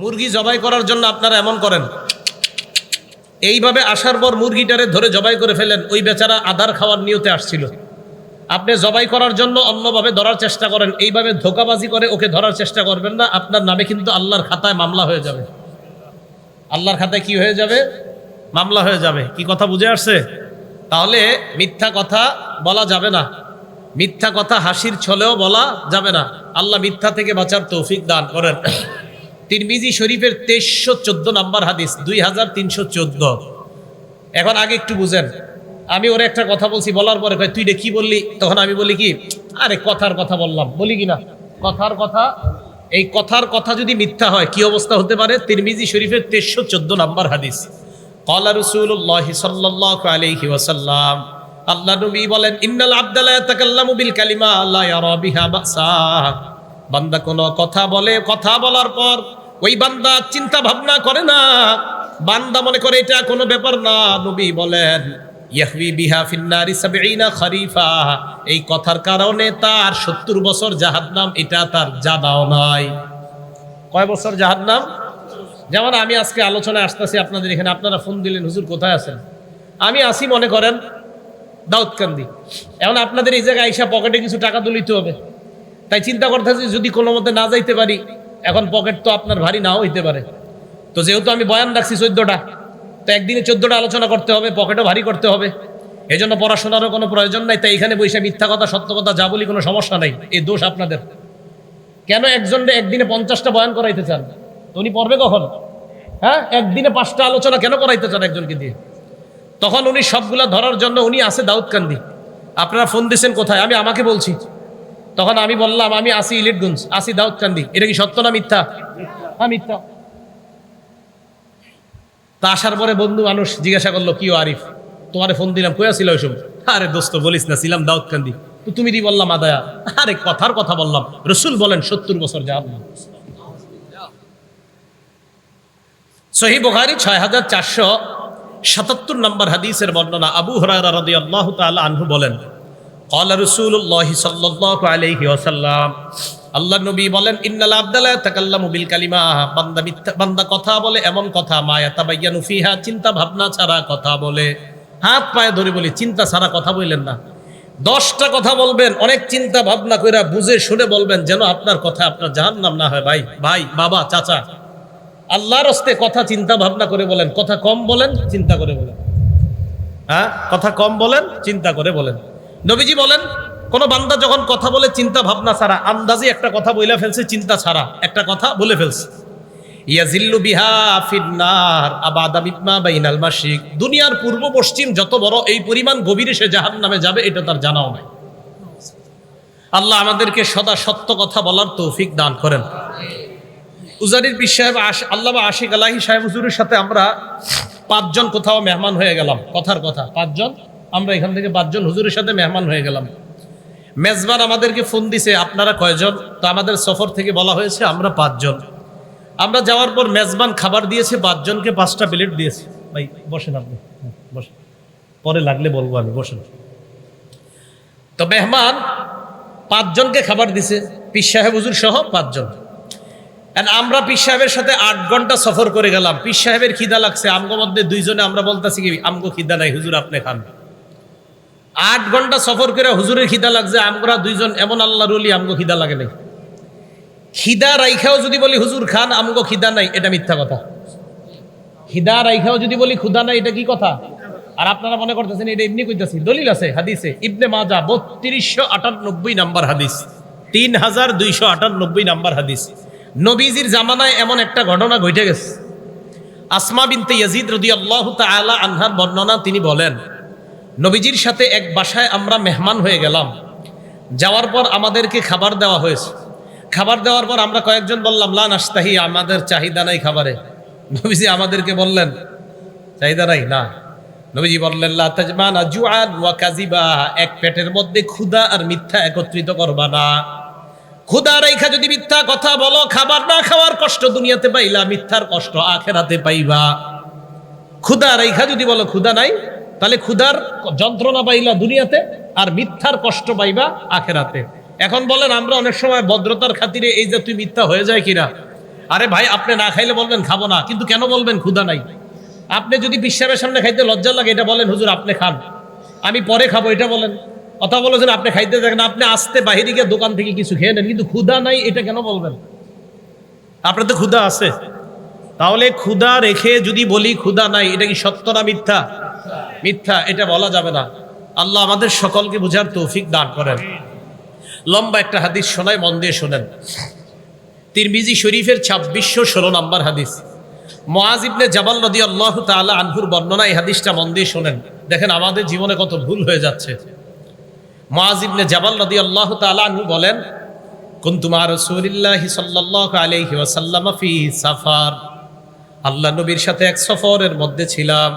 মুরগি জবাই করার জন্য আপনারা এমন করেন। এইভাবে আসার পর মুরগিটারে ধরে জবাই করে ফেলেন, ওই বেচারা আধার খাওয়ার নিয়তে আসছিল। আপনি জবাই করার জন্য অন্যভাবে ধরার চেষ্টা করেন, এইভাবে ধোকাবাজি করে ওকে ধরার চেষ্টা করবেন না, আপনার নামে কিন্তু আল্লাহর খাতায় মামলা হয়ে যাবে। আল্লাহর খাতায় কি হয়ে যাবে? মামলা হয়ে যাবে। কি কথা বুঝে আসছে? তাহলে মিথ্যা কথা বলা যাবে না। মিথ্যা কথা হাসির ছলেও বলা যাবে না। আল্লাহ মিথ্যা থেকে বাঁচার তৌফিক দান করেন। তিরমিজি শরীফের তেইশশো চোদ্দ নাম্বার হাদিস, দুই হাজার তিনশো চোদ্দ। এখন আগে একটু বুঝেন। আমি ওর একটা কথা বলছি, বলার পরে তুই রে কি বললি? তখন আমি বলি কি, আরে কথার কথা বললাম। বলি কি না কথার কথা, এই কথার কথা যদি মিথ্যা হয়, কি অবস্থা হতে পারে? তিরমিজি শরীফের তেইশশো চোদ্দ নাম্বার হাদিস। কলা রসুল্লাহ সাল্লাহ আলাইহি ওয়াসাল্লাম। আল্লাহ নবী বলেন, ইন্নাল আব্দাল্লাহ তাকাল্লামু বিল কালিমা বাসা। বান্দা কোনো কথা বলে, কথা বলার পর ওই বান্দা চিন্তা ভাবনা করে না। বান্দা মনে করে এটা কোনো ব্যাপার না। নবী বলেন খরিফা। এই কথার কারণে তার সত্তর বছর জাহান্নাম এটা তার জানাও নাই। কয় বছর জাহান্নাম? যেমন আমি আজকে আলোচনায় আসতেছি আপনাদের এখানে, আপনারা ফোন দিলেন, হুজুর কোথায় আছেন? আমি আসি মনে করেন দাউদকান্দি। এখন আপনাদের এই জায়গায় আইসা পকেটে কিছু টাকা তুলিতে হবে। তাই চিন্তা করতেছি যদি কোনো মতে না যাইতে পারি এখন পকেট তো আপনার ভারী নাও হইতে পারে। তো যেহেতু আমি বয়ান রাখছি চোদ্দটা, তো একদিনে চোদ্দটা আলোচনা করতে হবে পকেটও ভারী করতে হবে। এই জন্য পড়াশোনারও কোনো প্রয়োজন নাই, তাই এখানে বসে মিথ্যা কথা, সত্য কথা যা বলি কোনো সমস্যা নাই, এই দোষ আপনাদের। কেন একজনকে একদিনে পঞ্চাশটা বয়ান করাইতে চান? উনি পড়বে কখন? হ্যাঁ? একদিনে পাঁচটা আলোচনা কেন করাইতে চান একজনকে দিয়ে? তখন উনি সবগুলা ধরার জন্য উনি আছে দাউদকান্দি। আপনারা ফোন দিয়েছেন কোথায়? আমি আমাকে বলছি। তখন আমি বললাম, আমি আসি ইলিটগঞ্জ, আসি দাউদকান্দি। এটা কি সত্য না মিথ্যা? হ্যাঁ মিথ্যা। তা আসার পরে বন্ধু মানুষ জিজ্ঞাসা করল, কি আরিফ? তোমারে ফোন দিলাম কয়া ছিল ওইসব আরে দোস্ত, বলিস না, ছিলাম দাউদকান্দি। তো তুমি দি বললাম আদায়া আরে কথার কথা বললাম। রসুল বলেন, সত্তর বছর যা সহি বুখারি ছয় হাজার চারশো সাতাত্তর নম্বর হাদিসের বর্ণনা আবু হরারা রদি আল্লাহ তাআলা আনহু বলেন কলা রসুল্লাহ সাল্লাহ আলহি আসাল্লাম আল্লাহ নবী বলেন, ইন্নাল আবদালা তাকাল্লা মুবিল কালিমা। বান্দা মিথ্যা বান্দা কথা বলে এমন কথা মায়া তাবাইয়ানু ফিহা। চিন্তা ভাবনা ছাড়া কথা বলে। হাত পায়ে ধরে বলি, চিন্তা ছাড়া কথা বললেন না। দশটা কথা বলবেন, অনেক চিন্তা ভাবনা কইরা বুঝে শুনে বলবেন, যেন আপনার কথা আপনার জাহান নাম না হয়। ভাই ভাই, বাবা, চাচা। আল্লাহর হস্তে কথা চিন্তা ভাবনা করে বলেন, কথা কম বলেন, চিন্তা করে বলেন। হ্যাঁ? কথা কম বলেন, চিন্তা করে বলেন। নবীজি বলেন, কোন বান্দা যখন কথা বলে চিন্তা ভাবনা ছাড়া, আন্দাজি একটা কথা বইলা ফেলছে, চিন্তা ছাড়া একটা কথা বলে ফেলছে। ইয়াজিল্লু বিহা ফিন্নার আবাদা বিমা বাইনাল মাসিক দুনিয়ার পূর্ব পশ্চিম যত বড় এই পরিমাণ গভীরে সে জাহান্নামে যাবে, এটা তার জানাও নাই। আল্লাহ আমাদেরকে সদা সত্য কথা বলার তৌফিক দান করেন। উজারির পীর সাহেব আশ আল্লাহ আশিক আলাহি সাহেব হুজুরের সাথে আমরা পাঁচজন কোথাও মেহমান হয়ে গেলাম। কথার কথা, পাঁচজন? আমরা এখান থেকে পাঁচজন হুজুরের সাথে মেহমান হয়ে গেলাম। মেজবান আমাদেরকে ফোন দিছে, আপনারা কয়জন? তো আমাদের সফর থেকে বলা হয়েছে, আমরা পাঁচজন। আমরা যাওয়ার পর মেজবান খাবার দিয়েছে, পাঁচজনকে পাঁচটা প্লেট দিয়েছে। ভাই, বসেন আপনি। বসেন। পরে লাগলে বলব আমি, বসেন। তো মেহমান পাঁচজনকে খাবার দিছে, পীর সাহেব, হুজুর সহ পাঁচজন। আমরা পীর সাহেবের সাথে আট ঘণ্টা সফর করে গেলাম। পীর সাহেবের খিদা লাগছে, আমগো মধ্যে দুইজনে আমরা বলতেছি কি, আমগো খিদা নাই, হুজুর আপনি খান। আট ঘণ্টা সফর করে হুজুরের খিদা লাগছে, আমরা দুইজন, এমন আল্লাহ রলি আমগো খিদা লাগে নাই। খিদা রাইখাও যদি বলি হুজুর খান, আমগো খিদা নাই, এটা মিথ্যা কথা। খিদা রাইখাও যদি বলি ক্ষুদা নাই, এটা কি কথা? আর আপনারা মনে করতেছেন, এটা এমনি কইতাছি, দলিল আছে, হাদিসে, ইবনে মাজা বত্রিশশো আটানব্বই নাম্বার হাদিস তিন হাজার দুইশো আটানব্বই নাম্বার হাদিস। নবীজির জামানায় এমন একটা ঘটনা ঘটে গেছে। আসমা বিনতে ইয়াজিদ রদি আল্লাহ তালা আনহার বর্ণনা তিনি বলেন নবীজির সাথে এক বাসায় আমরা মেহমান হয়ে গেলাম। যাওয়ার পর আমাদেরকে খাবার দেওয়া হয়েছে। খাবার দেওয়ার পর আমরা কয়েকজন বললাম, লা নাস্তাহি আমাদের চাহিদা নাই খাবারে। নবীজি আমাদেরকে বললেন, চাহিদা নাই? না। নবীজি বললেন, লা তাজমানা জুআন ওয়া কাযিবা, এক পেটের মধ্যে ক্ষুধা আর মিথ্যা একত্রিত করবা না। ক্ষুধা রেখা যদি মিথ্যা কথা বলো, খাবার না খাওয়ার কষ্ট দুনিয়াতে পাইলা, মিথ্যার কষ্ট আখেরাতে পাইবা। ক্ষুধা রেখা যদি বলো, ক্ষুধা নাই? তাহলে ক্ষুধার যন্ত্রণা পাইলা দুনিয়াতে আর মিথ্যার কষ্ট পাইবা আখেরাতে। এখন বলেন, আমরা অনেক সময় ভদ্রতার খাতিরে এই যে তুই মিথ্যা হয়ে যায় কিনা? আরে ভাই, আপনি না খাইলে বলবেন, খাব না। কিন্তু কেন বলবেন, ক্ষুধা নাই। আপনি যদি বিশ্বাসের সামনে খাইতে লজ্জা লাগে, এটা বলেন, হুজুর, আপনি খান। আমি পরে খাব, এটা বলেন। অথবা বলেছেন আপনি খাইতে থাকেন আপনি আসতে বাহিরে গিয়ে দোকান থেকে কিছু খেয়ে নেন, কিন্তু ক্ষুধা নাই, এটা কেন বলবেন? আপনার তো ক্ষুধা আছে। তাহলে ক্ষুধা রেখে যদি বলি ক্ষুধা নাই, এটা কি সত্য না মিথ্যা? মিথ্যা, এটা বলা যাবে না। আল্লাহ আমাদের সকলকে বুঝার তৌফিক দান করেন। লম্বা একটা হাদিস শোনায় মন দিয়ে শোনেন। তিরমিজি শরীফের ছাব্বিশশো ষোলো নম্বর হাদিস। মোয়াজ ইবনে জাবাল নদী আল্লাহ তাআলা আনহুর বর্ণনা, এই হাদিসটা মন দিয়ে শোনেন। দেখেন, আমাদের জীবনে কত ভুল হয়ে যাচ্ছে। মোয়াজ ইবনে নদী আল্লাহ তাআলা আনহু বলেন কুন্তুমা রাসূলিল্লাহি সাল্লাল্লাহু আলাইহি ওয়াসাল্লাম ফি সাফার। আল্লাহ নবীর সাথে এক সফরের মধ্যে ছিলাম।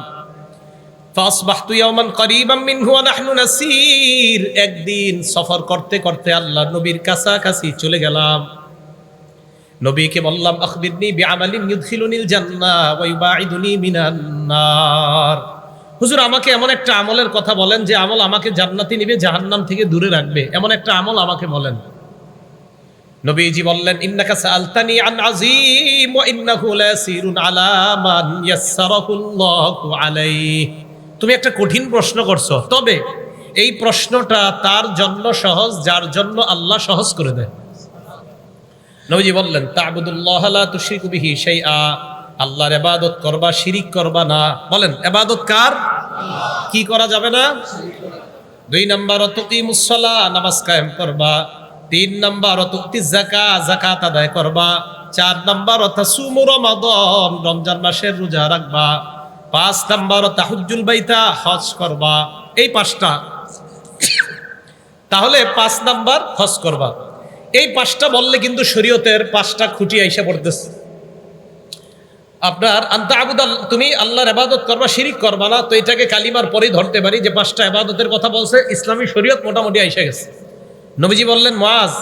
একদিন সফর করতে করতে আল্লাহ নবীর কাছাকাছি চলে গেলাম। নবীকে বললাম, আখবিরনি বিআমালিন ইউদখিলুনিল জান্নাহ ওয়া ইউবাইদুনি মিনান হুজুর, আমাকে এমন একটা আমলের কথা বলেন যে আমল আমাকে জান্নাতি নিবে, জাহান্নাম থেকে দূরে রাখবে। এমন একটা আমল আমাকে বলেন। নবীজি বললেন, ইন্নাকা সালতানি আন আযীম ওয়া ইন্নাহু লাসিরুন আলা মান ইয়াসসারাহুল্লাহু আলাইহি। তুমি একটা কঠিন প্রশ্ন করছ, তবে এই প্রশ্নটা তার জন্য সহজ, যার জন্য আল্লাহ সহজ করে দেয়। নবীজি বললেন, তা'বুদুল্লাহ লা তুশরিকু বিহি শাইআ। আল্লাহর ইবাদত করবা, শিরিক করবা না। বলেন, ইবাদত কার? কি করা যাবে না? দুই নাম্বার তুকিমুস সালাহ। নামাজ কায়েম করবা। তিন নাম্বার তুক্তি জাকা জাকাত আদায় করবা। চার নাম্বার তাসুমু রমাদান, রমজান মাসের রোজা রাখবা। পাঁচ নাম্বার তাহুজ্জুল বাইতা, হজ করবা। এই পাঁচটা। তাহলে পাঁচ নাম্বার হজ করবা। এই পাঁচটা বললে কিন্তু শরীয়তের পাঁচটা খুঁটি আইসা পড়তেছে। আপনার আন্তা আবুদাল, তুমি আল্লাহর আবাদত করবা, শিরিক করবা না, তো এটাকে কালিমার পরেই ধরতে পারি যে পাঁচটা আবাদতের কথা বলছে, ইসলামী শরীয়ত মোটামুটি আইসা গেছে। নবীজি বললেন মাজ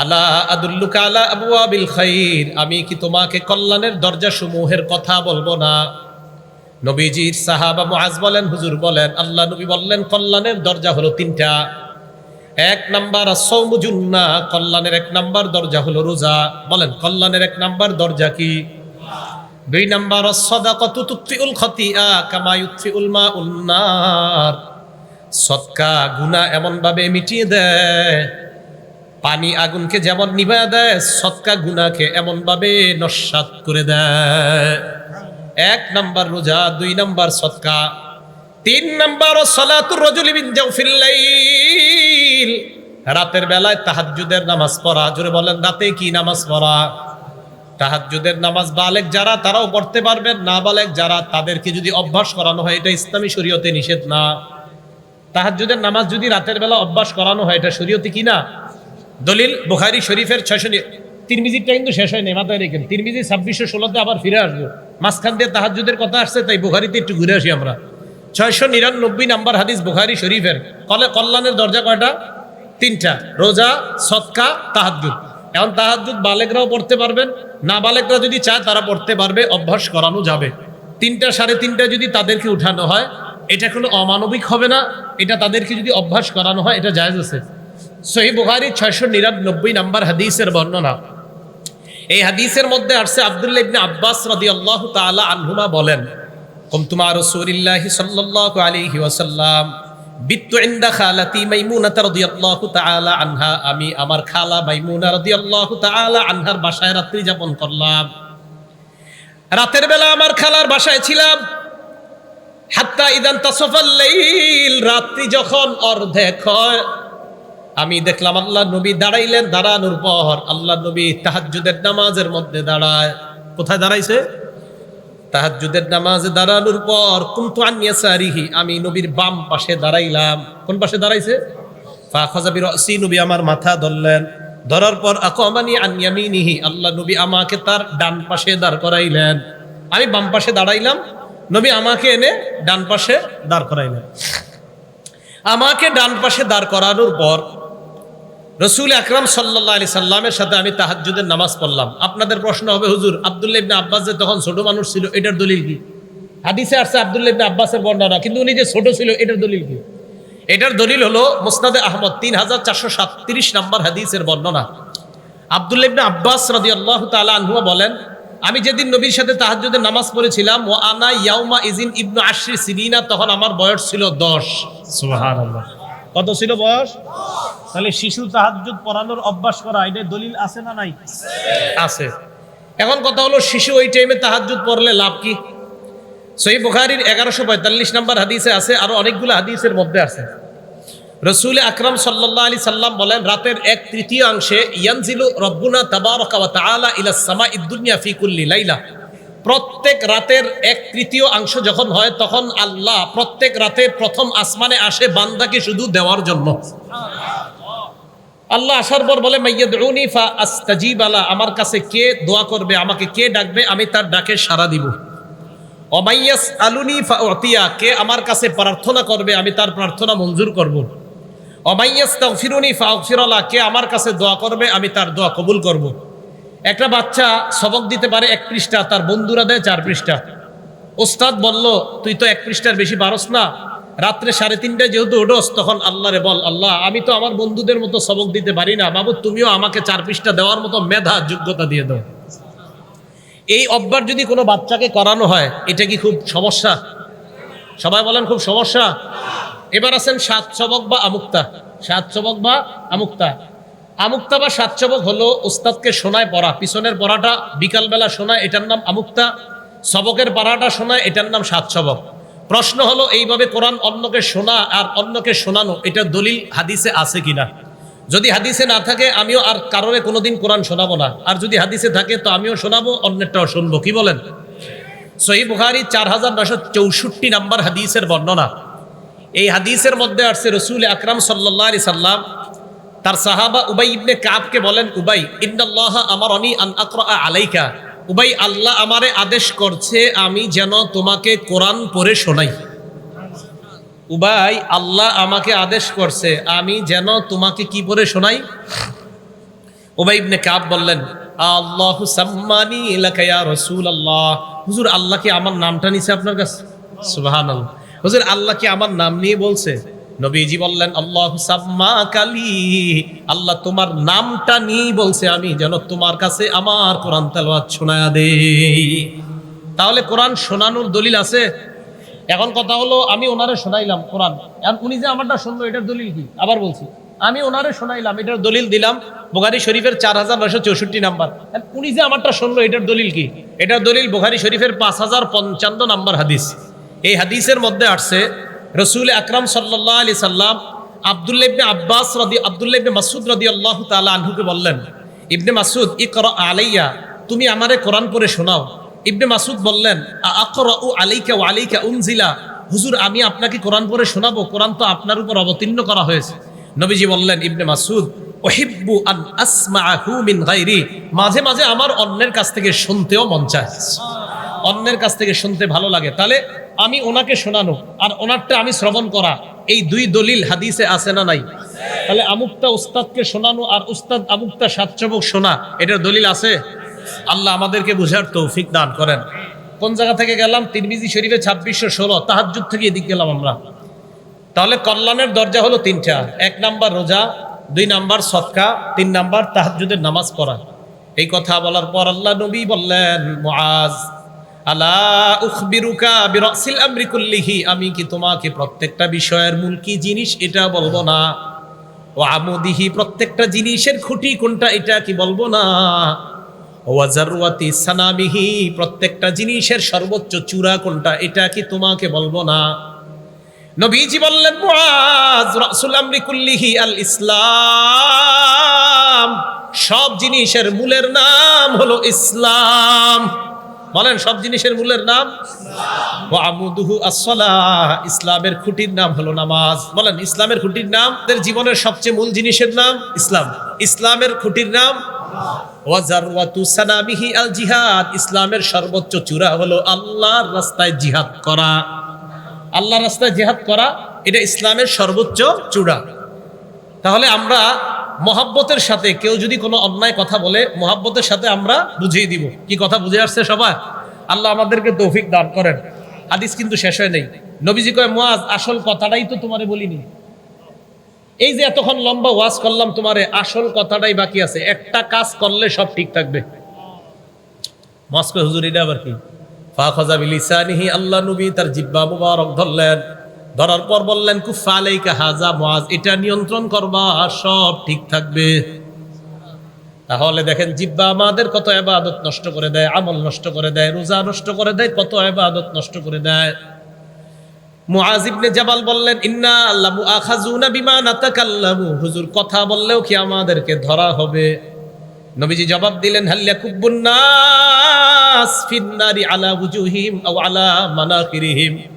আলা আদুল্লুকা আলা আবু আবিল খাইর, আমি কি তোমাকে কল্যাণের দরজা সমূহের কথা বলব না? নবীজির সাহাবা মুআজ বলেন, হুজুর বলেন, আল্লাহ নবী বললেন, কল্যাণের দরজা হলো তিনটা। এক নাম্বার সৌমুজুন্না কল্যাণের এক নাম্বার দরজা হলো রোজা। বলেন, কল্যাণের এক নাম্বার দরজা কি? দুই নাম্বার সদাকতু তুতফিউল খতিয়া কামা ইউতফিউল মাউন নার। সৎকা গুনাহ এমন ভাবে মিটিয়ে দেয়। পানি আগুনকে যেমন নিভা দেয়, সৎকা গুনাকে এমন ভাবে নস্বাত করে দেয়। এক নাম্বার রোজা, দুই নাম্বার সৎকা, তিন নাম্বার সলাতুর রজুলি বিন জাওফিল লাইল। রাতের বেলায় তাহাজ্জুদের নামাজ পড়া, জোরে বলেন, রাতে কি নামাজ পড়া? তাহাজ্জুদের নামাজ বালেক যারা, তারাও পড়তে পারবেন, না বালেক যারা, তাদেরকে যদি অভ্যাস করানো হয়, এটা ইসলামী শরীয়তে নিষেধ না। তাহাজ্জুদের নামাজ যদি রাতের বেলা অভ্যাস করানো হয়, এটা শরীয়তে কি না? দলিল বুখারি শরীফের ছয়শো তিরমিজিরটা কিন্তু শেষ হয়নি, মাথায় রেখেন। তিরমিজি ছাব্বিশশো ষোলোতে আবার ফিরে আসব। মাঝখান দিয়ে তাহাজ্জুদের কথা আসছে, তাই বুখারিতে একটু ঘুরে আসি আমরা। ছয়শো নিরানব্বই নাম্বার হাদিস বুখারি শরীফের। কলে কল্যাণের দরজা কয়টা? তিনটা। রোজা সৎকা তাহাজ্জুদ। এখন তাহাজ্জুদ বালেকরাও পড়তে পারবেন, না বালেকরা যদি চায় তারা পড়তে পারবে, অভ্যাস করানো যাবে। তিনটা সাড়ে তিনটা যদি তাদেরকে উঠানো হয় এটা কোনো অমানবিক হবে না, এটা তাদেরকে যদি অভ্যাস করানো হয়, এটা জায়েজ আছে। সহি বুখারি ছয়শো নিরানব্বই নাম্বার হাদিসের বর্ণনা। এই হাদিসের মধ্যে আসছে আব্দুল্লাহ ইবনে আব্বাস রাদিয়াল্লাহু তাআলা আনহুমা বলেন, কুমতুমা রাসূলিল্লাহি সাল্লাল্লাহু আলাইহি ওয়াসাল্লাম, বিত্তু ইনদা খালাতি মাইমুনা রাদিয়াল্লাহু আনহা, আমি আমার খালা মাইমুনা রাদিয়াল্লাহু তাআলা আনহার বাসায় রাত্রি যাপন করলাম। রাতের বেলা আমার খালার বাসায় ছিলাম হাত্তা ইদান তাসফাল লাইল, রাত্রি যখন অর্ধেক হয়, আমি দেখলাম আল্লাহ নবী দাঁড়াইলেন, দাঁড়ানোর পর আল্লাহ নবী তাহাজ্জুদের নামাজের মধ্যে দাঁড়ায়। কোথায় দাঁড়াইছে? তাহাজ্জুদের নামাজে দাঁড়ানোর পর, কুন্তু আনিয়াসারিহি আমি নবীর বাম পাশে দাঁড়াইলাম। কোন পাশে দাঁড়াইছে? ফাখাজাবি রাসি নবী আমার মাথা ধরলেন। ধরার পর আকমানি আনিয়ামিনিহি আল্লাহ নবী আমাকে তার ডান পাশে দাঁড় করাইলেন। আমি বাম পাশে দাঁড়াইলাম নবী আমাকে এনে ডান পাশে দাঁড় করাইলেন। আমাকে ডান পাশে দাঁড় করানোর পর রসুল আকরাম সাল্লাহ আলি সাল্লামের সাথে আমি তাহাজ্জুদের নামাজ পড়লাম। আপনাদের প্রশ্ন হবে, হুজুর, আবদুল্লাহ আব্বাস যে তখন ছোট মানুষ ছিল, এটার দলিল কি? হাদিসে আসছে আবদুল্লাহ আব্বাসের বর্ণনা, কিন্তু উনি যে ছোট ছিল, এটার দলিল কি? এটার দলিল হলো মুসনাদে আহমদ, তিন হাজার চারশো সাতত্রিশ নাম্বার হাদিসের বর্ণনা। আব্দুল্লাহ আব্বাস রাদিয়াল্লাহু তাআলা আনহু বলেন আমি যেদিন নবীর সাথে তাহাজ্জুদের নামাজ পড়েছিলাম ও আনা ইয়াউমা ইজিন ইবনু আশরি সিনিনা তখন আমার বয়স ছিল দশ। কত ছিল বয়স? তাহলে শিশু তাহাজ্জুদ পড়ানোর অভ্যাস করা এটা দলিল আছে না নাই? আছে। এখন কথা হলো শিশু ওই টাইমে তাহাজ্জুদ পড়লে লাভ কি? সহি বুখারির এগারোশো পঁয়তাল্লিশ নম্বর হাদিসে আছে আরও অনেকগুলো হাদিসের মধ্যে আছে। রসুল আকরাম সাল্লাহ আলি সাল্লাম বলেন, রাতের এক তৃতীয়াংশে ইয়ানজিলু রব্বুনা তাবারকা ওয়া তাআলা ইলা সামা ইদ্দুনিয়া ফি কুল্লি লাইলা। প্রত্যেক রাতের এক তৃতীয় অংশ যখন হয়, তখন আল্লাহ প্রত্যেক রাতে প্রথম আসমানে আসে বান্দাকে শুধু দেওয়ার জন্য। আল্লাহ আসার পর বলে আলা, আমার কাছে কে দোয়া করবে, আমাকে কে ডাকবে, আমি তার ডাকে সাড়া দিব। অমাইয়াস আলুনি ফা উতিয়া, কে আমার কাছে প্রার্থনা করবে, আমি তার প্রার্থনা মঞ্জুর করব। অমাইয়াস তাগফিরুনি ফা আগফিরালা কে আমার কাছে দোয়া করবে, আমি তার দোয়া কবুল করব। একটা বাচ্চা সবক দিতে পারে এক পৃষ্ঠা, তার বন্ধুরা দেয় চার পৃষ্ঠা। ওস্তাদ বলল, তুই তো এক পৃষ্ঠার বেশি পারস না। রাত্রে সাড়ে তিনটায় যেহেতু ওঠোস তখন আল্লাহরে বল, আল্লাহ, আমি তো আমার বন্ধুদের মতো সবক দিতে পারি না। বাবু, তুমিও আমাকে চার পৃষ্ঠা দেওয়ার মতো মেধা, যোগ্যতা দিয়ে দাও। এই অভ্যাস যদি কোনো বাচ্চাকে করানো হয়, এটা কি খুব সমস্যা? সবাই বলেন, খুব সমস্যা? এবার আছেন সাত চবক বা আমুক্তা। সাত চবক বা আমুক্তা। আমুক্তা বা সাত চবক হলো ওস্তাদকে শোনায় পড়া পিছনের পড়াটা বিকালবেলা শোনায়, এটার নাম আমুক্তা। সবকের পাড়াটা শোনায়, এটার নাম সাত চবক প্রশ্ন হলো, এইভাবে কোরআন অন্যকে শোনা আর অন্যকে শোনানো, এটা দলিল হাদিসে আছে কিনা? যদি হাদিসে না থাকে, আমিও আর কারণে কোনোদিন কোরআন শোনাবো না। আর যদি হাদিসে থাকে, তো আমিও শোনাবো, অন্যেরটাও শুনব। কি বলেন? সহি বুখারি চার হাজার নশো চৌষট্টি নাম্বার হাদিসের বর্ণনা। এই হাদিসের মধ্যে আসছে, রসুল আকরাম সাল্লাহ আলি সাল্লাম তার সাহাবা উবাই ইবনে কাবকে বলেন, উবাই ইন্দাল্লাহ আমার অনি আন আকরা আলাইকা। উবাই, আল্লাহ আমারে আদেশ করছে আমি যেন তোমাকে কোরআন পড়ে শোনাই। উবাই, আল্লাহ আমাকে আদেশ করছে আমি যেন তোমাকে কি পড়ে শোনাই? উবাই ইবনে কাব বললেন, আল্লাহ সাম্মানি এলাকায় রসুল রাসূলুল্লাহ। হুজুর, আল্লাহ কি আমার নামটা নিছে আপনার কাছে? সুবহানাল্লাহ। হুজুর, আল্লাহ কি আমার নাম নিয়ে বলছে? নবীজি বললেন, আল্লাহ সাম্মা কালি। আল্লাহ তোমার নামটা নিয়েই বলছে আমি, যেন তোমার কাছে আমার কোরআন তেলাওয়াত শোনায়া দেই। তাহলে কোরআন শোনানোর দলিল আছে? এখন কথা হলো, আমি ওনারে শোনাইলাম কোরআন। এখন উনি যে আমারটা শুনলো, এটার দলিল কি? আবার বলছি, আমি ওনারে শোনাইলাম, এটার দলিল দিলাম, বোখারি শরীফের চার হাজার নয়শো চৌষট্টি নাম্বার। উনি যে আমারটা শুনলো, এটার দলিল কি? এটার দলিল বোখারি শরীফের পাঁচ হাজার পঞ্চান্ন নাম্বার হাদিস। এই হাদিসের মধ্যে আসছে, রসুল আকরাম সাল্লাহ আলি সাল্লাম আবদুল্লা ইবনে আব্বাস রদি আবদুল্লা ইবনে মাসুদ রদি আল্লাহ তালা আনহুকে বললেন, ইবনে মাসুদ ই কর আলাইয়া, তুমি আমারে কোরআন পড়ে শোনাও। ইবনে মাসুদ বললেন আকর উ আলাইকা ও আলাইকা উনজিলা। হুজুর, আমি আপনাকে কোরআন পড়ে শোনাবো, কোরআন তো আপনার উপর অবতীর্ণ করা হয়েছে। নবীজি বললেন, ইবনে মাসুদ ওহিব্বু আন আসমাআহু মিন গায়রি। মাঝে মাঝে আমার অন্যের কাছ থেকে শুনতেও মন চায়। অন্যের কাছ থেকে শুনতে ভালো লাগে। তাহলে আমি ওনাকে শোনানো, আর ওনারটা আমি শ্রবণ করা। এই দুই দলিল হাদিসে আছে না নাই? তাহলে আমুকটা উস্তাদকে শোনানো আর উস্তাদ আমুকটা সাতচবক শোনা, এটার দলিল আছে? আল্লাহ আমাদেরকে বুঝার তৌফিক দান করেন। কোন জায়গা থেকে গেলাম? তিরমিজি শরীফে ছাব্বিশশো ষোলো। তাহাজুদ থেকে এদিক গেলাম আমরা। তাহলে কল্যাণের দরজা হলো তিনটা। এক নাম্বার রোজা, দুই নাম্বার সৎকা তিন নাম্বার তাহাজুদের নামাজ পড়া। এই কথা বলার পর আল্লাহ নবী বললেন, মুআজ আলা উখবিরুকা বিরাসিল আমরি কুল্লিহি, আমি কি তোমাকে প্রত্যেকটা বিষয়ের মূল কি জিনিস এটা বলব না? ও আমদিহি, প্রত্যেকটা জিনিসের খুঁটি কোনটা এটা কি বলব না? ওয়াজারওয়াতি সানামিহি, প্রত্যেকটা জিনিসের সর্বোচ্চ চূড়া কোনটা এটা কি তোমাকে বলব না? নবীজি বললেন, মুআজ রাসূল আমরি কুল্লিহি আল ইসলাম। সব জিনিসের মূলের নাম হলো ইসলাম। বলেন, সব জিনিসের মূলের নাম? আমুদুহু ইসলামের খুঁটির নাম হলো নামাজ। বলেন, ইসলামের খুঁটির নাম? তাদের জীবনের সবচেয়ে মূল জিনিসের নাম ইসলাম। ইসলামের খুঁটির নাম? আল জিহাদ। ইসলামের সর্বোচ্চ চূড়া হলো আল্লাহর রাস্তায় জিহাদ করা। আল্লাহর রাস্তায় জিহাদ করা, এটা ইসলামের সর্বোচ্চ চূড়া। তাহলে আমরা মহাব্বতের সাথে কেউ যদি কোনো অন্যায় কথা বলে, মহাব্বতের সাথে আমরা বুঝিয়ে দিব। কি কথা বুঝে আসছে সবাই? আল্লাহ আমাদেরকে তৌফিক দান করেন। হাদিস কিন্তু শেষ হয় নেই। নবীজি কয় মুয়াজ আসল কথাটাই তো তোমারে বলিনি। এই যে এতক্ষণ লম্বা ওয়াজ করলাম তোমারে, আসল কথাটাই বাকি আছে। একটা কাজ করলে সব ঠিক থাকবে। মস্কো হুজুর, এটা আবার কি? ফাখজা বিলিসানিহি, আল্লাহ নবী তার জিব্বা মুবারক ধরলেন। ধরার পর বললেন কুফা আলাইকা হাজা মুআজ, এটা নিয়ন্ত্রণ করবা, সব ঠিক থাকবে। তাহলে দেখেন, জিব্বা আমাদের কত ইবাদত নষ্ট করে দেয়, আমল নষ্ট করে দেয়, রোজা নষ্ট করে দেয়, কত ইবাদত নষ্ট করে দেয়। মুআজ ইবনে জাবাল বললেন, ইন্না আল্লাহ মুআখাজুনা বিমা নাতাকাল্লামু। হুজুর কথা বললেও কি আমাদেরকে ধরা হবে? নবীজি জবাব দিলেন হাল্লা কুব্বুন নাস ফিন্নারি আলা wujuhim আও আলা মানাখিরিহিম।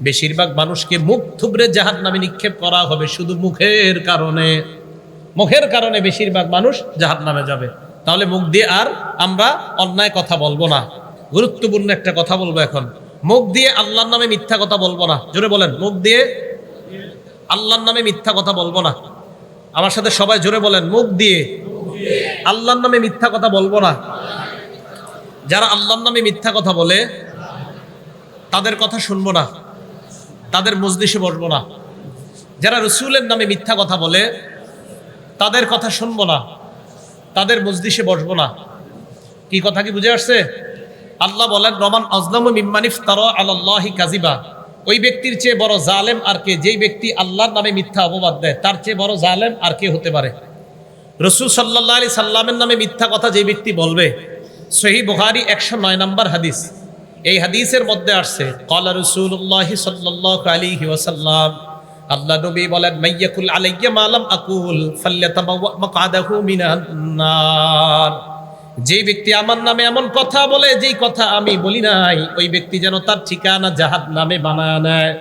বেশিরভাগ মানুষকে মুখ থুবড়ে জাহান্নামে নিক্ষেপ করা হবে শুধু মুখের কারণে। মুখের কারণে বেশিরভাগ মানুষ জাহান্নামে যাবে। তাহলে মুখ দিয়ে আর আমরা অন্যায় কথা বলব না। গুরুত্বপূর্ণ একটা কথা বলব এখন। মুখ দিয়ে আল্লাহর নামে মিথ্যা কথা বলব না। জোরে বলেন, মুখ দিয়ে আল্লাহর নামে মিথ্যা কথা বলব না। আমার সাথে সবাই জোরে বলেন, মুখ দিয়ে আল্লাহর নামে মিথ্যা কথা বলব না। যারা আল্লাহর নামে মিথ্যা কথা বলে, তাদের কথা শুনব না। তাদের মজলিসে বসবো না। যারা রসুলের নামে মিথ্যা কথা বলে, তাদের কথা শুনব না। তাদের মজলিসে বসবো না। কি কথা কি বুঝে আসছে? আল্লাহ বলেন, রমান আজলাম মিম্মানিফ তার আল্লাহি কাজিবা ওই ব্যক্তির চেয়ে বড় জালেম আর কে? যেই ব্যক্তি আল্লাহর নামে মিথ্যা অপবাদ দেয়, তার চেয়ে বড় জালেম আর কে হতে পারে? রসুল সাল্লাহ আলি সাল্লামের নামে মিথ্যা কথা যে ব্যক্তি বলবে সহি বুখারি একশো নয় নম্বর হাদিস। এই হাদিসের মধ্যে আসছে কলা রসুল্লাহ সাল্লাহ আলিহি ওয়াসাল্লাম আল্লাহ নবী বলেন, মাইয়াকুল আলাইয়া মালাম আকুল ফাল্লাতাবাওয়া মাকআদাহু মিনান নার যেই ব্যক্তি আমার নামে এমন কথা বলে, যেই কথা আমি বলি নাই, ওই ব্যক্তি যেন তার ঠিকানা জাহাদ নামে বানায় নেয়।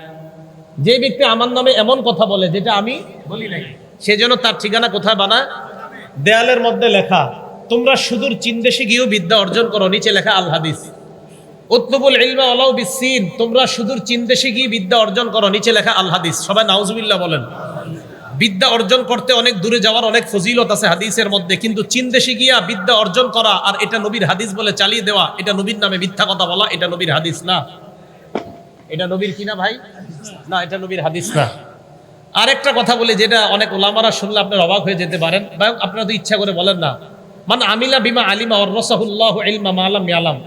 যে ব্যক্তি আমার নামে এমন কথা বলে, যেটা আমি বলি নাই, সে যেন তার ঠিকানা কোথায় বানায়? দেয়ালের মধ্যে লেখা। তোমরা সুদূর চীন দেশে গিয়েও বিদ্যা অর্জন করো, নিচে লেখা আল হাদিস। উতলুবুল ইলমা ওয়ালাউ বিসিন তোমরা সুদূর চীন দেশে গিয়ে বিদ্যা অর্জন করো, নিচে লেখা আল হাদিস। সবাই নাউজুবিল্লাহ বলেন। বিদ্যা অর্জন করতে অনেক দূরে যাওয়ার অনেক ফজিলত আছে হাদিসের মধ্যে, কিন্তু চীন দেশে গিয়া বিদ্যা অর্জন করা আর এটা নবীর হাদিস বলে চালিয়ে দেওয়া, এটা নবীর নামে মিথ্যা কথা বলা, এটা নবীর হাদিস না। এটা নবীর কিনা ভাই? না, এটা নবীর হাদিস না। আরেকটা কথা বলি, যেটা অনেক ওলামারা শুনলে আপনার অবাক হয়ে যেতে পারেন। বা আপনারা তো ইচ্ছা করে বলেন না। মানে আমিলা বিমা আলিমা রসাহুল্লাহ ইলমা মালাম ইয়ালাম।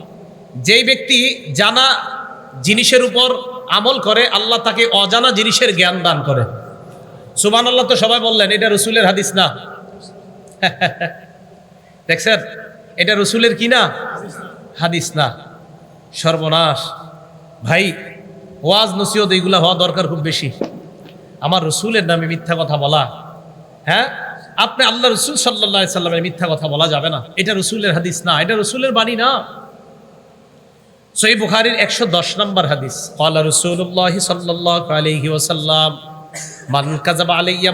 যেই ব্যক্তি জানা জিনিসের উপর আমল করে, আল্লাহ তাকে অজানা জিনিসের জ্ঞান দান করে। সুমান আল্লাহ তো সবাই বললেন, এটা রসুলের হাদিস না। দেখছেন? এটা রসুলের কি না? হাদিস না। সর্বনাশ। ভাই, ওয়াজ নসিহত এইগুলা হওয়া দরকার খুব বেশি। আমার রসুলের নামে মিথ্যা কথা বলা। হ্যাঁ? আপনি আল্লাহ রসুল সাল্লাহ সাল্লামের মিথ্যা কথা বলা যাবে না। এটা রসুলের হাদিস না, এটা রসুলের বাণী না। সই বুখারির একশো দশ নম্বর হাদিস কলা রসুল্লাহ সাল্লাহ আলহি ওসাল্লাম মান কাজাবা আলাইয়া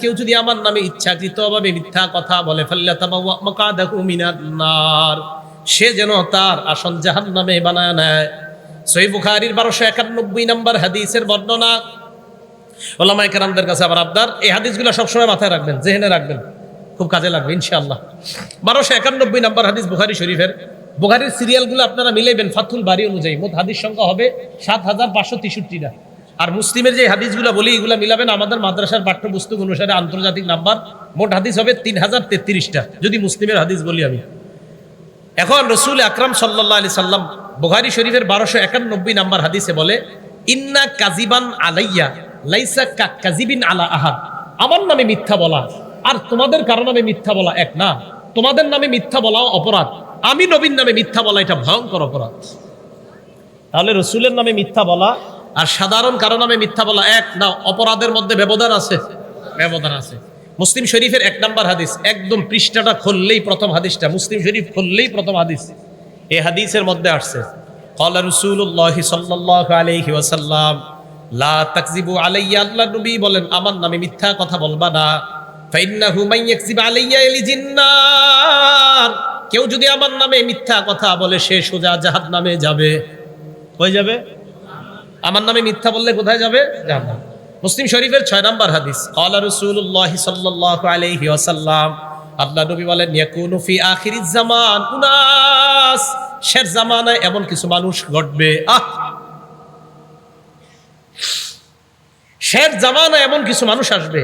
কেউ যদি আমার নামে ইচ্ছাকৃতভাবে মিথ্যা কথা বলে ফাল্লাতাবাওয়া সে যেন তার আসন জাহান্নামে বানায় নেয়। সহিহ বুখারীর 1291 নম্বর হাদিসের বর্ণনা ওলামায়ে কেরামদের কাছে আবার আবদার। এই হাদিসগুলো সবসময় মাথায় রাখবেন, জেহেনে রাখবেন। খুব কাজে লাগবে, ইনশাআল্লাহ। বারোশো একানব্বই নম্বর হাদিস বুখারি শরীফের। বুখারির সিরিয়ালগুলো আপনারা মিলাইবেন, ফাতুল বাড়ি অনুযায়ী মোট হাদিস সংখ্যা হবে সাত হাজার পাঁচশো তেষট্টিটা। আর মুসলিমের যে হাদিসগুলো বলি, এগুলো মিলাবেন আমাদের মাদ্রাসার পাঠ্যপুস্তক অনুসারে আন্তর্জাতিক নাম্বার। মোট হাদিস হবে তিন হাজার তেত্রিশটা, যদি মুসলিমের হাদিস বলি আমি। এখন রসুল আকরাম সাল্লাহ আলি সাল্লাম বুখারি শরীফের বারোশো একানব্বই নাম্বার হাদিসে বলে, ইন্না কাজিবান আলাইয়া আলা আহাদ। আমার নামে মিথ্যা বলা আর তোমাদের কারও নামে মিথ্যা বলা এক না। তোমাদের নামে মিথ্যা বলাও অপরাধ। আমি নবীর নামে মিথ্যা বলা এটা ভয়ঙ্কর অপরাধ। তাহলে রসুলের নামে মিথ্যা বলা আর সাধারণ কারও নামে মিথ্যা বলা এক না অপরাধের মধ্যে ব্যবধান আছে? ব্যবধান আছে। মুসলিম শরীফের এক নম্বর হাদিস একদম পৃষ্ঠাটা খুললেই প্রথম হাদিসটা। মুসলিম শরীফ খুললেই প্রথম হাদিস। এই হাদিসের মধ্যে আসছে কলা রসুল্লাহ সাল্লাহ আলহি ওয়াসাল্লাম লা তাকজিবু আলাইয়া, আল্লাহ নবী বলেন, আমার নামে মিথ্যা কথা বলবা না। ফাইন্নাহু মান ইয়াকজিব আলাইয়া ইয়ালিজিন নার কেউ যদি আমার নামে মিথ্যা কথা বলে, সে সোজা জাহান্নামে যাবে। হয়ে যাবে? আমার নামে মিথ্যা বললে কোথায় যাবে? মুসলিম শরীফের ছয় নম্বর হাদিস, ক্বালা রাসূলুল্লাহ সাল্লাল্লাহু আলাইহি ওয়াসাল্লাম। আল্লাহ নবী বলেন, ইয়াকুনু ফি আখিরিজ জামান। উনাস শের জামানায় এমন কিছু মানুষ ঘটবে। আহ! শেষ জামানা এমন কিছু মানুষ আসবে।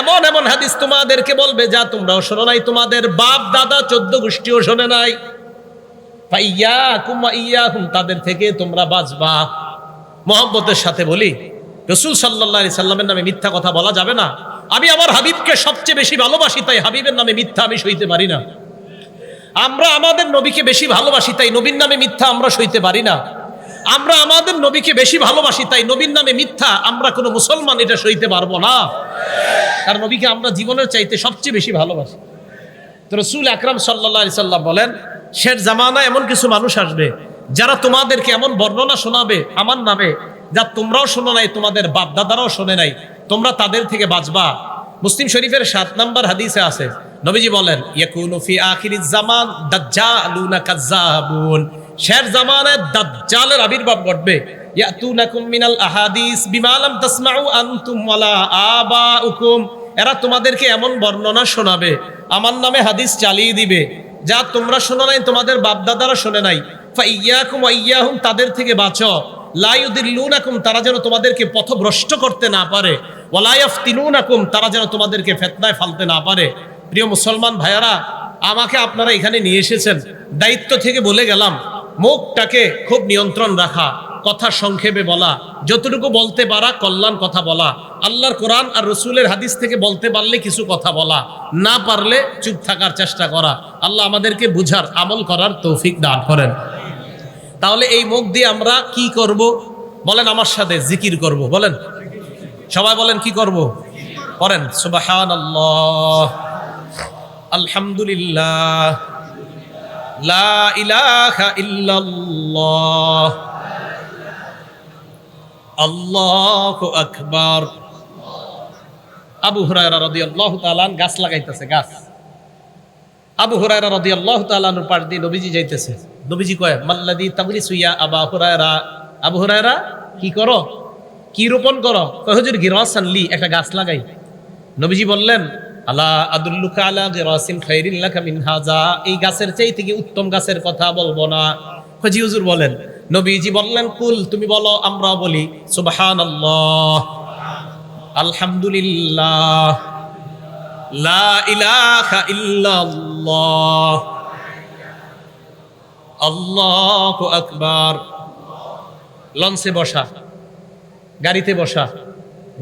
এমন এমন হাদিস তোমাদেরকে বলবে যা তোমরাও শোনো নাই, তোমাদের বাপ, দাদা, চোদ্দ গোষ্ঠীও শোনে নাই। ফাইয়াকুম ওয়া ইয়াহুম, তাদের থেকে তোমরা বাঁচবা। মোহাম্মতের সাথে বলি, রসুল সাল্লাহ সাল্লামের নামে মিথ্যা কথা বলা যাবে না। আমি আমার হাবিবকে সবচেয়ে বেশি ভালোবাসি, তাই হাবিবের নামে মিথ্যা আমি সইতে পারি না। আমরা আমাদের নবীকে বেশি ভালোবাসি, তাই নবীর নামে মিথ্যা আমরা সইতে পারি না। আমরা আমাদের নবীকে বেশি ভালোবাসি, তাই নবীর নামে মিথ্যা আমরা কোনো মুসলমান এটা সইতে পারব না। কারণ নবীকে আমরা জীবনের চাইতে সবচেয়ে বেশি ভালোবাসি। তো রসুল আকরাম সাল্লাহ আলি সাল্লাম বলেন শের জামানা এমন কিছু মানুষ আসবে, যারা তোমাদেরকে এমন বর্ণনা শোনাবে আমার নামে, যা তোমরাও শোনো নাই, তোমাদের বাপ দাদারাও শোনে নাই, তোমরা তাদের থেকে বাঁচবা। মুসলিম শরীফের সাত নাম্বার হাদিসে আছে, নবীজি বলেন, ইয়াকুনু ফি আখিরিজ জামান দাজ্জালুনা কাজ্জাবুন। শের জামানায় দাজ্জালের আবির্ভাব ঘটবে। ইয়াতুনাকুম মিনাল আহাদিস বিমা লাম তাসমাউ আনতুম ওয়ালা আবাউকুম। এরা তোমাদেরকে এমন বর্ণনা শোনাবে, আমার নামে হাদিস চালিয়ে দিবে, যা তোমরা শোনো নাই, তোমাদের বাপদাদারা শোনে নাই। ফাইয়াকুম ওয়াইয়াহুম তাদের থেকে বাঁচো। লাইউদিল্লুনাকুম তারা যেন তোমাদেরকে পথভ্রষ্ট করতে না পারে। ওয়ালাইয়াফতিনুনাকুম তারা যেন তোমাদেরকে ফেতনায় ফালতে না পারে। প্রিয় মুসলমান ভাইয়ারা, আমাকে আপনারা এখানে নিয়ে এসেছেন। দায়িত্ব থেকে বলে গেলাম, মুখটাকে খুব নিয়ন্ত্রণ রাখা, কথা সংক্ষেপে বলা, যতটুকু বলতে পারা কল্যাণ কথা বলা, আল্লাহর কোরআন আর রসুলের হাদিস থেকে বলতে পারলে কিছু কথা বলা, না পারলে চুপ থাকার চেষ্টা করা। আল্লাহ আমাদেরকে বুঝার, আমল করার তৌফিক দান করেন। তাহলে এই মুখ দিয়ে আমরা কি করব? বলেন আমার সাথে, জিকির করব, বলেন। সবাই বলেন কি করব? করেন সুবাহান আলহামদুলিল্লাহ, লা আল্লাহু আকবার। আবু হুরায়রা রাদিয়াল্লাহু তাআলা আন গাছ লাগাইতেছে, গাছ। আবু হুরায়রা রাদিয়াল্লাহু তাআলা আনহু পার দিয়ে নবীজি যাইতেছে। নবীজি কয় মাল্লাদি তাগরিসু ইয়া আবা হুরায়রা। আবু হুরায়রা, কি করো? কি রোপণ করো? হুজুর, গিরাসান লি, একটা গাছ লাগাই। নবীজি বললেন, আলা আদুল্লুকা আলা গিরাসিন খাইরিন লাকা মিন হাজা। এই গাছের চাই থেকে উত্তম গাছের কথা বলব না? জি, হুজুর, বলেন। নবীজি বললেন, কুল, তুমি বলো, আমরা বলি, সুবহানাল্লাহ, আলহামদুলিল্লাহ, লা ইলাহা ইল্লাল্লাহ, আল্লাহু আকবার। লঞ্চে বসা। গাড়িতে বসা।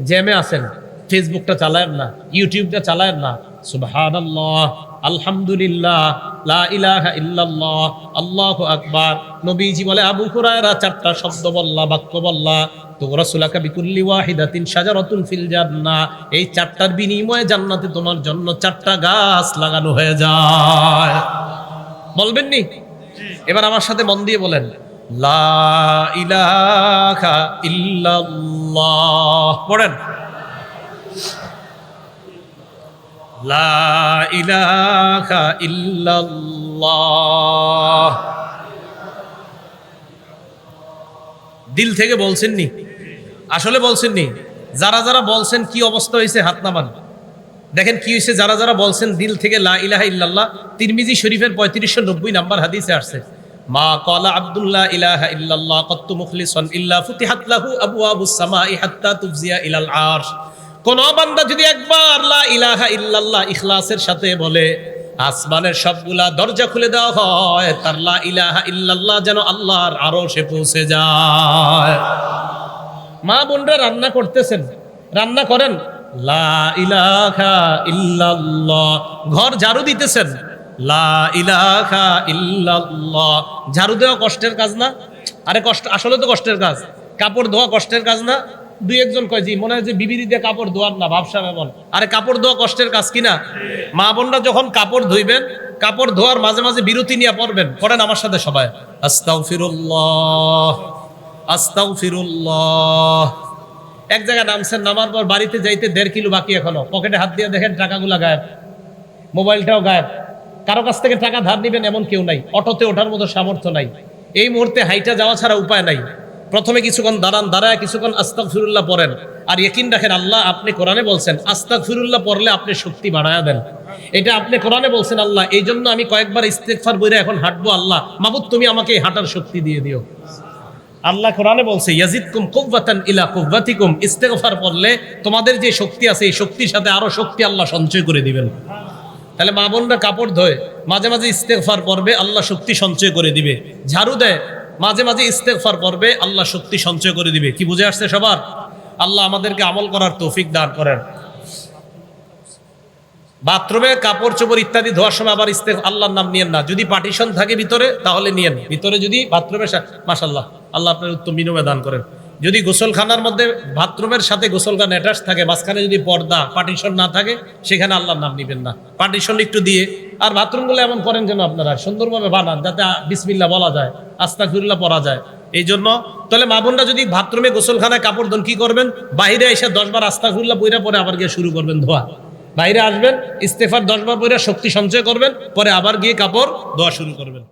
জ্যামে আছেন। ফেসবুকটা চালায়েন না, ইউটিউবটা চালায়েন না। সুবহানাল্লাহ, আলহামদুলিল্লাহ, লা ইলাহা ইল্লাল্লাহ, আল্লাহু আকবার। নবীজি বলে, আবু হুরায়রা চারটা শব্দ বললা, বাক্য বললা, তো রাসূলাকা বিকুল্লি ওয়াহিদাতিন শাজারাতুন ফিল জান্নাহ এই চারটার বিনিময়ে জান্নাতে তোমার জন্য চারটা গাছ লাগানো হয়ে যায়। বলবেন নি? এবার আমার সাথে মন দিয়ে বলেন। পড়েন। দিল থেকে বলছেন নি আসলে বলছেন নি যারা যারা বলছেন কি অবস্থা হয়েছে, হাত নামান। দেখেন কি হয়েছে, যারা যারা বলছেন দিল থেকে লা ইলাহা ইল্লাল্লাহ, তিরমিজি শরীফের পঁয়ত্রিশশো নব্বই নাম্বার হাদিসে আসছে। মা কলা আব্দুল্লাহ ইলাহা ইল্লাল্লাহ কত্তু মুখলিসন ইল্লা ফুতিহাত লাহু আবওয়াবুস সামাই হাত্তা তুফজিয়া ইলাল আরশ। কোন বান্দা যদি একবার লা ইলাহা ইল্লাল্লাহ ইখলাসের সাথে বলে, আসমানের সবগুলা দরজা খুলে দেওয়া হয়, তার লা ইলাহা ইল্লাল্লাহ যেন আল্লাহর আরও সে পৌঁছে যায়। মা বোনরা রান্না করতেছেন, রান্না করেন, লা ইলাহা ইল্লাল্লাহ, ঘর ঝাড়ু দিতেছেন ঝাড়ু দেওয়া কষ্টের কাজ না? আরে কষ্ট, আসলে তো কষ্টের কাজ। কাপড় ধোয়া কষ্টের কাজ না? দুই একজন কয়, জি, মনে হয় যে বিবিরি দিয়ে কাপড় ধোয়ার না, ভাবসা এমন। আরে কাপড় ধোয়া কষ্টের কাজ কিনা মা বোনরা যখন কাপড় ধুইবেন, কাপড় ধোয়ার মাঝে মাঝে বিরতি নিয়ে পড়বেন। পড়েন আমার সাথে সবাই। আস্তাগফিরুল্লাহ আস্তাগফিরুল্লাহ। এক জায়গায় নামছেন, নামার পর বাড়িতে যাইতে দেড় কিলো বাকি এখনও। পকেটে হাত দিয়ে দেখেন টাকাগুলা গায়েব। মোবাইলটাও গায়েব। কারও কাছ থেকে টাকা ধার নিবেন এমন কেউ নাই। অটোতে ওঠার মতো সামর্থ্য নাই। এই মুহূর্তে হাইটা যাওয়া ছাড়া উপায় নাই। প্রথমে কিছুক্ষণ দাঁড়ান, দাঁড়ায় কিছুক্ষণ আস্তাক ফিরুল্লাহ পড়েন। আর ইয়কিন রাখেন, আল্লাহ আপনি কোরআনে বলছেন আস্তাক ফিরুল্লাহ পড়লে আপনি শক্তি বাড়ায়া দেন। এটা আপনি কোরআনে বলছেন, আল্লাহ এই জন্য আমি কয়েকবার ইস্তেকফার বইরে এখন হাঁটবো, আল্লাহ। মাবুদ, তুমি আমাকে এই হাঁটার শক্তি দিয়ে দিও। আল্লাহ কোরআনে বলছে, ইয়াজিদকুম কুব্বাতান ইলা কুব্বাতিকুম ইস্তেগফার পড়লে তোমাদের যে শক্তি আছে, এই শক্তির সাথে আরও শক্তি আল্লাহ সঞ্চয় করে দিবেন। তাহলে মা বোনরা কাপড় ধোয়, মাঝে মাঝে ইস্তেগফার পড়বে, আল্লাহ শক্তি সঞ্চয় করে দিবে। ঝাড়ু দেয়, মাঝে মাঝে ইস্তেগফার পড়বে, আল্লাহ শক্তি সঞ্চয় করে দিবে। কি বুঝে আসছে সবার? আল্লাহ আমাদেরকে আমল করার তৌফিক দান করেন। বাথরুমে কাপড় চোপড় ইত্যাদি ধোয়ার সময় আবার ইস্তে আল্লাহর নাম নিয়েন না। যদি পার্টিশন থাকে ভিতরে, তাহলে নিয়েন। ভিতরে যদি বাথরুমে মাসাল্লাহ আল্লাহ আপনার উত্তম বিনিময় দান করেন। যদি গোসলখানার মধ্যে বাথরুমের সাথে গোসলখানা অ্যাটাচ থাকে, মাঝখানে যদি পর্দা পার্টিশন না থাকে, সেখানে আল্লাহর নাম নিবেন না। পার্টিশন একটু দিয়ে। আর বাথরুমগুলো এমন করেন যেন আপনারা সুন্দরভাবে বানান, যাতে বিসমিল্লা বলা যায় আস্তা ফিরুল্লাহ পড়া যায়। এই জন্য তাহলে মা বোনরা যদি বাথরুমে গোসলখানায় কাপড় ধন কি করবেন? বাইরে এসে দশবার আস্তা ফিরুল্লাহ বইরা পরে আবার গিয়ে শুরু করবেন ধোয়া বাইরে আসবেন, ইস্তেফার দশবার পরে শক্তি সঞ্চয় করবেন, পরে আবার গিয়ে কাপড় ধোয়া শুরু করবেন।